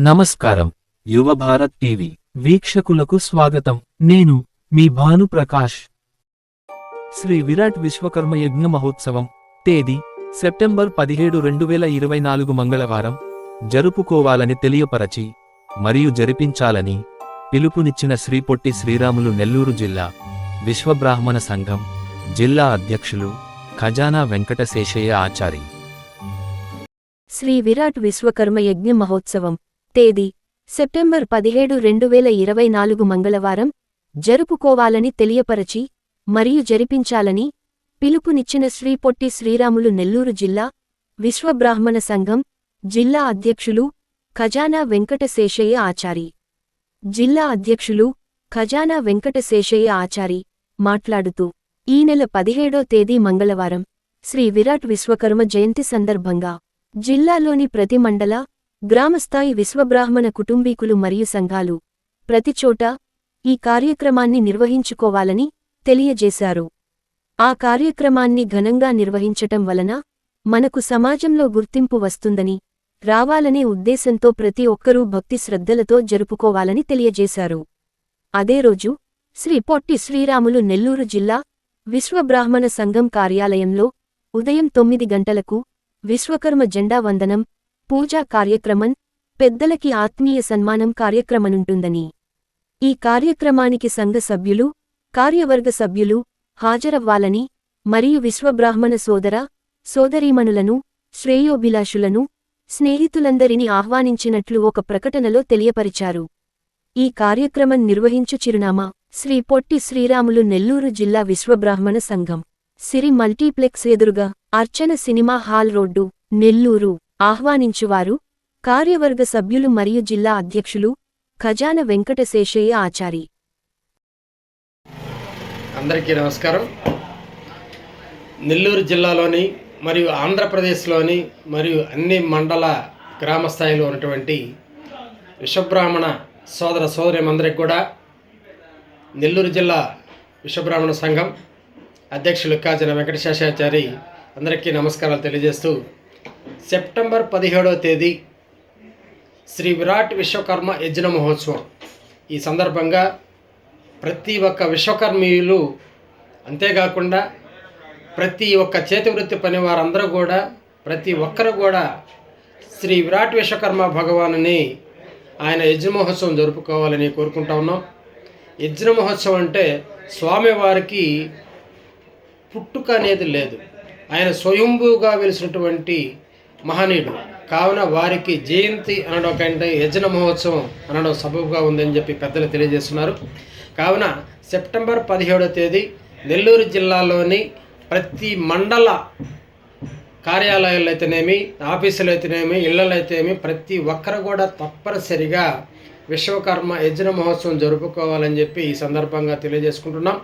నమస్కారం. యువ భారత్ టీవీ వీక్షకులకు స్వాగతం. నేను మీ భాను ప్రకాష్. శ్రీ విరాట్ విశ్వకర్మ యజ్ఞ మహోత్సవం తేదీ సెప్టెంబర్ పదిహేడు రెండు వేల ఇరవై నాలుగు మంగళవారం. జరుపుకోవాలని తెలియపరచి మరియు జరిపించాలని పిలుపునిచ్చిన శ్రీ పొట్టి శ్రీరాములు నెల్లూరు జిల్లా విశ్వబ్రాహ్మణ సంఘం జిల్లా అధ్యక్షులు ఖజానా వెంకటశేషయ్య ఆచారి. శ్రీ విరాట్ విశ్వకర్మ యజ్ఞ మహోత్సవం తేదీ సెప్టెంబర్ పదిహేడు రెండు వేల ఇరవై నాలుగు మంగళవారం జరుపుకోవాలని తెలియపరచి మరియు జరిపించాలని పిలుపునిచ్చిన శ్రీ పొట్టి శ్రీరాములు నెల్లూరు జిల్లా విశ్వబ్రాహ్మణ సంఘం జిల్లా అధ్యక్షులు ఖజానా వెంకటశేషయ్య ఆచారి. జిల్లా అధ్యక్షులు ఖజానా వెంకటశేషయ్య ఆచారి మాట్లాడుతూ ఈ నెల పదిహేడో తేదీ మంగళవారం శ్రీ విరాట్ విశ్వకర్మ జయంతి సందర్భంగా జిల్లాలోని ప్రతి మండల గ్రామస్థాయి విశ్వబ్రాహ్మణ కుటుంబీకులు మరియు సంఘాలు ప్రతిచోటా ఈ కార్యక్రమాన్ని నిర్వహించుకోవాలని తెలియజేశారు. ఆ కార్యక్రమాన్ని ఘనంగా నిర్వహించటం వలన మనకు సమాజంలో గుర్తింపు వస్తుందని రావాలనే ఉద్దేశంతో ప్రతి ఒక్కరూ భక్తి శ్రద్ధలతో జరుపుకోవాలని తెలియజేశారు. అదే రోజు శ్రీ పొట్టి శ్రీరాములు నెల్లూరు జిల్లా విశ్వబ్రాహ్మణ సంఘం కార్యాలయంలో ఉదయం తొమ్మిది గంటలకు విశ్వకర్మ జెండా వందనం పూజా కార్యక్రమం పెద్దలకి ఆత్మీయ సన్మానం కార్యక్రమనుంటుందని. ఈ కార్యక్రమానికి సంఘ సభ్యులు కార్యవర్గ సభ్యులు హాజరవ్వాలని మరియు విశ్వబ్రాహ్మణ సోదర సోదరీమణులను శ్రేయోభిలాషులను స్నేహితులందరినీ ఆహ్వానించినట్లు ఒక ప్రకటనలో తెలియపరిచారు. ఈ కార్యక్రమం నిర్వహించు చిరునామా శ్రీ పొట్టి శ్రీరాములు నెల్లూరు జిల్లా విశ్వబ్రాహ్మణ సంఘం. సిరి మల్టీప్లెక్స్ ఎదురుగా Archana cinema hall road Nellore. ఆహ్వానించువారు. కార్యవర్గ సభ్యులు మరియు జిల్లా అధ్యక్షులు ఖజాన వెంకటశేషయ్య ఆచారి. అందరికీ నమస్కారం. నెల్లూరు జిల్లాలోని మరియు ఆంధ్రప్రదేశ్లోని మరియు అన్ని మండల గ్రామ స్థాయిలో ఉన్నటువంటి విశ్వబ్రాహ్మణ సోదర సోదరిమందరికి కూడా నెల్లూరు జిల్లా విశ్వబ్రాహ్మణ సంఘం అధ్యక్షులు కాజన వెంకటశేషాచారి అందరికీ నమస్కారాలు తెలియజేస్తూ సెప్టెంబర్ పదిహేడవ తేదీ శ్రీ విరాట్ విశ్వకర్మ యజ్ఞ మహోత్సవం. ఈ సందర్భంగా ప్రతి ఒక్క విశ్వకర్మీయులు అంతేకాకుండా ప్రతి ఒక్క చేతి వృత్తి పని వారందరూ కూడా ప్రతి ఒక్కరు కూడా శ్రీ విరాట్ విశ్వకర్మ భగవానుని ఆయన యజ్ఞ మహోత్సవం జరుపుకోవాలని కోరుకుంటా ఉన్నాం. యజ్ఞ మహోత్సవం అంటే స్వామివారికి పుట్టుక అనేది లేదు. ఆయన స్వయంభూగా వెలిసినటువంటి మహనీయుడు. కావున వారికి జయంతి అనడం కంటే యజన మహోత్సవం అనడం సబబుగా ఉందని చెప్పి పెద్దలు తెలియజేస్తున్నారు. కావున సెప్టెంబర్ పదిహేడో తేదీ నెల్లూరు జిల్లాలోని ప్రతి మండల కార్యాలయాలు అయితేనేమి ఆఫీసులు అయితేనేమి ఇళ్ళలో అయితేనేమి ప్రతి ఒక్కరు కూడా తప్పనిసరిగా విశ్వకర్మ యజ్ఞ మహోత్సవం జరుపుకోవాలని చెప్పి ఈ సందర్భంగా తెలియజేసుకుంటున్నాం.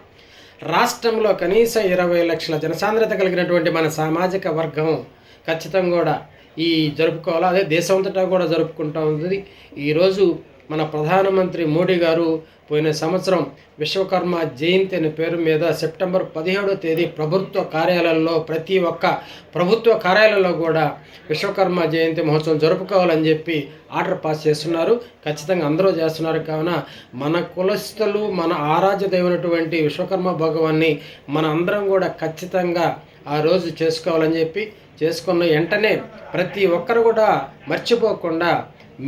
రాష్ట్రంలో కనీసం ఇరవై లక్షల జనసాంద్రత కలిగినటువంటి మన సామాజిక వర్గం ఖచ్చితంగా కూడా ఈ జరుపుకోవాలి? అదే దేశమంతటా కూడా జరుపుకుంటూ ఉంది ఈరోజు మన ప్రధానమంత్రి మోడీ గారు పోయిన సంవత్సరం విశ్వకర్మ జయంతి అనే పేరు మీద సెప్టెంబర్ పదిహేడో తేదీ ప్రభుత్వ కార్యాలయంలో ప్రతి ఒక్క ప్రభుత్వ కార్యాలయంలో కూడా విశ్వకర్మ జయంతి మహోత్సవం జరుపుకోవాలని చెప్పి ఆర్డర్ పాస్ చేస్తున్నారు. ఖచ్చితంగా అందరూ చేస్తున్నారు. కావున మన కులస్తులు మన ఆరాధ్య దైవనటువంటి విశ్వకర్మ భగవాన్ని మన అందరం కూడా ఖచ్చితంగా ఆ రోజు చేసుకోవాలని చెప్పి చేసుకున్న వెంటనే ప్రతి ఒక్కరు కూడా మర్చిపోకుండా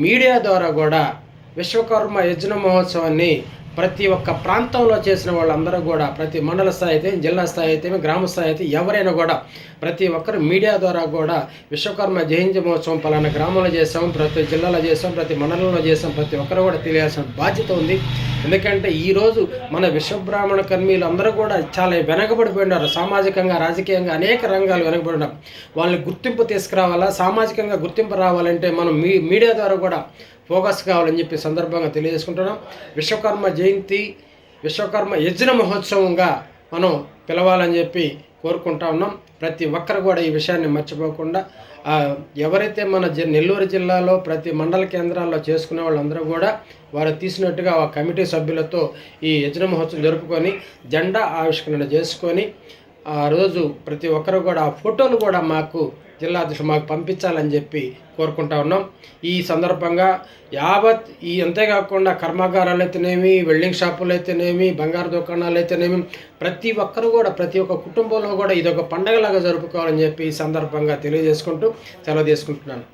మీడియా ద్వారా కూడా విశ్వకర్మ యజ్ఞ మహోత్సవాన్ని ప్రతి ఒక్క ప్రాంతంలో చేసిన వాళ్ళందరూ కూడా ప్రతి మండల స్థాయి అయితే జిల్లా స్థాయి అయితే గ్రామ స్థాయి అయితే ఎవరైనా కూడా ప్రతి ఒక్కరు మీడియా ద్వారా కూడా విశ్వకర్మ జయంతి మహోత్సవం పలానా గ్రామంలో చేసాం ప్రతి జిల్లాలో చేసాం ప్రతి మండలంలో చేసాం ప్రతి ఒక్కరు కూడా తెలియాల్సిన బాధ్యత ఉంది. ఎందుకంటే ఈరోజు మన విశ్వబ్రాహ్మణ కర్మీలు అందరూ కూడా చాలా వెనకబడిపోయినారు. సామాజికంగా రాజకీయంగా అనేక రంగాలు వెనకబడినారు వాళ్ళని గుర్తింపు తీసుకురావాలా? సామాజికంగా గుర్తింపు రావాలంటే మనం మీ మీడియా ద్వారా కూడా ఫోకస్ కావాలని చెప్పి సందర్భంగా తెలియజేసుకుంటున్నాం. విశ్వకర్మ జయంతి విశ్వకర్మ యజ్ఞ మహోత్సవంగా మనం పిలవాలని చెప్పి కోరుకుంటా ఉన్నాం. ప్రతి ఒక్కరు కూడా ఈ విషయాన్ని మర్చిపోకుండా ఎవరైతే మన జి నెల్లూరు జిల్లాలో ప్రతి మండల కేంద్రాల్లో చేసుకునే వాళ్ళందరూ కూడా వారు తీసినట్టుగా ఆ కమిటీ సభ్యులతో ఈ యజ్ఞ మహోత్సవం జరుపుకొని జెండా ఆవిష్కరణ చేసుకొని ఆ రోజు ప్రతి ఒక్కరు కూడా ఆ ఫోటోలు కూడా మాకు జిల్లా అధ్యక్షుడు మాకు పంపించాలని చెప్పి కోరుకుంటా ఉన్నాం. ఈ సందర్భంగా యావత్ ఈ అంతేకాకుండా కర్మాగారాలు అయితేనేమి వెల్డింగ్ షాపులు అయితేనేమి బంగారు దుకాణాలు అయితేనేమి ప్రతి ఒక్కరు కూడా ప్రతి ఒక్క కుటుంబంలో కూడా ఇది ఒక పండగలాగా జరుపుకోవాలని చెప్పి ఈ సందర్భంగా తెలియజేసుకుంటూ సెలవు తీసుకుంటున్నాను.